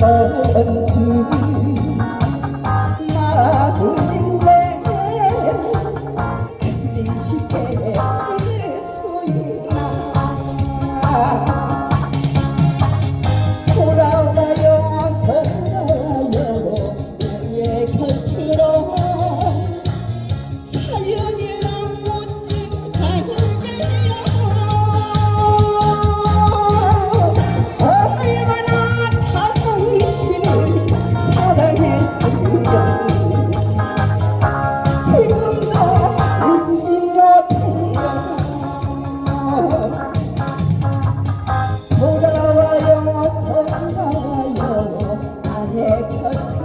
เติน I life.